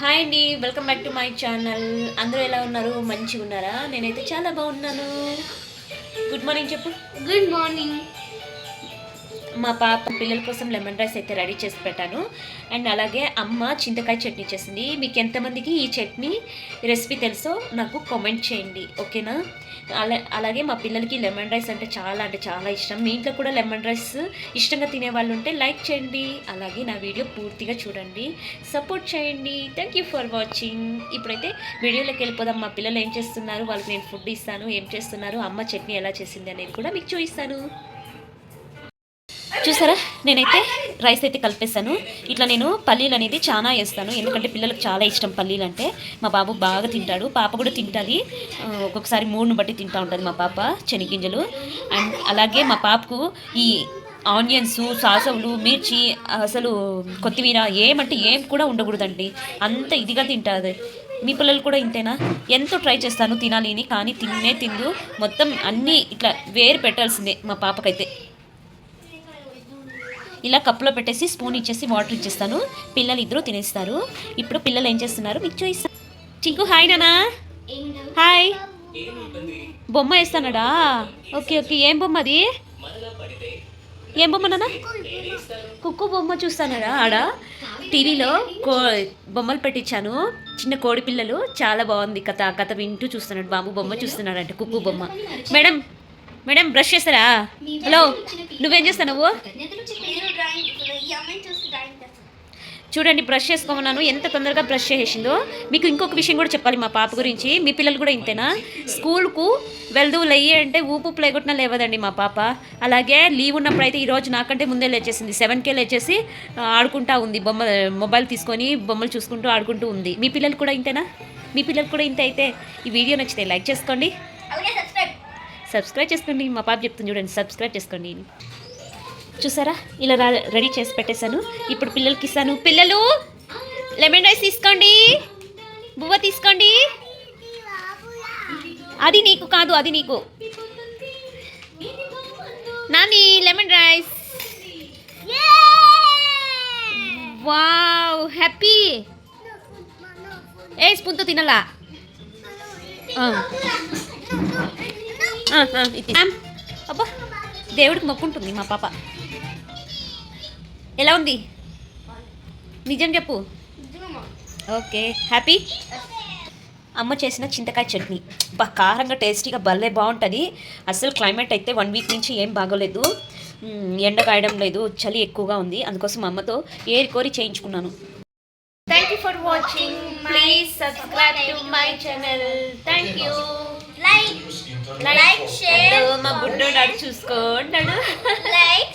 Hi అండి welcome back to my channel అందరూ ఎలా ఉన్నారు? మంచిగా ఉన్నారా నేనైతే చాలా బాగున్నాను. గుడ్ మార్నింగ్ చెప్పు. గుడ్ మార్నింగ్ మా పాప పిల్లల కోసం లెమన్ రైస్ అయితే రెడీ చేసి పెట్టాను. అండ్ అలాగే అమ్మ చింతకాయ చట్నీ చేసింది. మీకు ఎంతమందికి ఈ చట్నీ రెసిపీ తెలుసో నాకు కామెంట్ చేయండి ఓకేనా? అలా అలాగే మా పిల్లలకి లెమన్ రైస్ అంటే చాలా అంటే చాలా ఇష్టం. మీ ఇంట్లో కూడా లెమన్ రైస్ ఇష్టంగా తినే వాళ్ళు ఉంటే లైక్ చేయండి. అలాగే నా వీడియో పూర్తిగా చూడండి. సపోర్ట్ చేయండి. Thank you for watching. ఇప్పుడైతే వీడియోలోకి వెళ్ళిపోదాం. మా పిల్లలు ఏం చేస్తున్నారు? వాళ్ళకి నేను ఫుడ్ ఇస్తాను. ఏం చేస్తున్నారు? అమ్మ చట్నీ ఎలా చేసింది అనేది కూడా మీకు చూపిస్తాను. చూసారా? నేనైతే రైస్ అయితే కలిపేస్తాను ఇట్లా నేను పల్లీలు అనేది చాలా వేస్తాను. ఎందుకంటే పిల్లలకు చాలా ఇష్టం పల్లీలు అంటే. మా బాబు బాగా తింటాడు. పాప కూడా తింటుంది. ఒక్కొక్కసారి మూడును బట్టి తింటూ ఉంటుంది మా పాప చెనిగింజలు అండ్ అలాగే మా పాపకు ఈ ఆనియన్స్ సాసవులు మిర్చి అసలు కొత్తిమీర ఏమంటే ఏం కూడా ఉండకూడదండి. అంత ఇదిగా తింటుంది. మీ పిల్లలు కూడా ఇంతేనా? ఎంతో ట్రై చేస్తాను తినాలి అని కానీ తిన్నే తిందు. మొత్తం అన్నీ ఇట్లా వేరు పెట్టాల్సిందే మా పాపకైతే. ఇలా కప్పులో పెట్టేసి స్పూన్ ఇచ్చేసి వాటర్ ఇచ్చేస్తాను. పిల్లలు ఇద్దరు తినేస్తారు. ఇప్పుడు పిల్లలు ఏం చేస్తున్నారు? మీకు చూపిస్తాను చింకు హాయ్ నానా. హాయ్. బొమ్మ వేస్తానడా ఓకే ఓకే. ఏం బొమ్మ అది? ఏం బొమ్మ నాన్న కుక్కు బొమ్మ చూస్తానడా ఆడ? టీవీలో కో బొమ్మలు పెట్టించాను. చిన్న కోడి పిల్లలు. చాలా బాగుంది. కథ కథ వింటూ చూస్తున్నాడు. బాబు బొమ్మ చూస్తున్నాడు అంటే కుక్కు బొమ్మ. మేడం మేడం బ్రష్ చేస్తారా? హలో నువ్వేం చేస్తావు నేను డ్రాయింగ్ ఈ అమ్మాయిని చూసి డ్రాయింగ్ చేస్తాను చూడండి బ్రష్ చేసుకోమన్నాను. ఎంత తొందరగా బ్రష్ చేసేసిందో. మీకు ఇంకొక విషయం కూడా చెప్పాలి మా పాప గురించి. మీ పిల్లలు కూడా ఇంతేనా? స్కూల్కు వెళ్దు లెయ్యి అంటే ఊపు ప్లేగొట్టినా లేవదండి మా పాప. అలాగే లీవ్ ఉన్నప్పుడు అయితే ఈరోజు నాకంటే ముందే లేచేసింది. సెవెన్కే లేచేసి ఆడుకుంటా ఉంది. బొమ్మ మొబైల్ తీసుకొని బొమ్మలు చూసుకుంటూ ఆడుకుంటూ ఉంది. మీ పిల్లలు కూడా ఇంతేనా? మీ పిల్లలు కూడా ఇంతే అయితే. ఈ వీడియో నచ్చితే లైక్ చేసుకోండి. సబ్స్క్రైబ్ చేసుకోండి. మా పాప చెప్తుంది చూడండి సబ్స్క్రైబ్ చేసుకోండి. చూసారా? ఇలా రెడీ చేసి పెట్టేశాను. ఇప్పుడు పిల్లలకి ఇస్తాను పిల్లలు లెమన్ రైస్ తీసుకోండి. బువ్వ తీసుకోండి. అది నీకు కాదు అది నీకు. Nani lemon rice. Wow happy. ఏ స్పూన్తో తినాలా. అబ్బా. దేవుడికి మొక్కు ఉంటుంది మా పాప. ఎలా ఉంది? నిజం చెప్పు. Okay happy? అమ్మ చేసిన చింతకాయ చట్నీ. బా కారంగా టేస్టీగా భలే బాగుంటుంది. అసలు క్లైమేట్ అయితే వన్ వీక్ నుంచి ఏం బాగోలేదు. ఎండ కాయడం లేదు చలి ఎక్కువగా ఉంది. అందుకోసం అమ్మతో ఏరి కోరి చేయించుకున్నాను. Thank you for watching please subscribe to my channel thank you like share మా బుడ్డోడు ఆడు చూసుకోంటాడు లైక్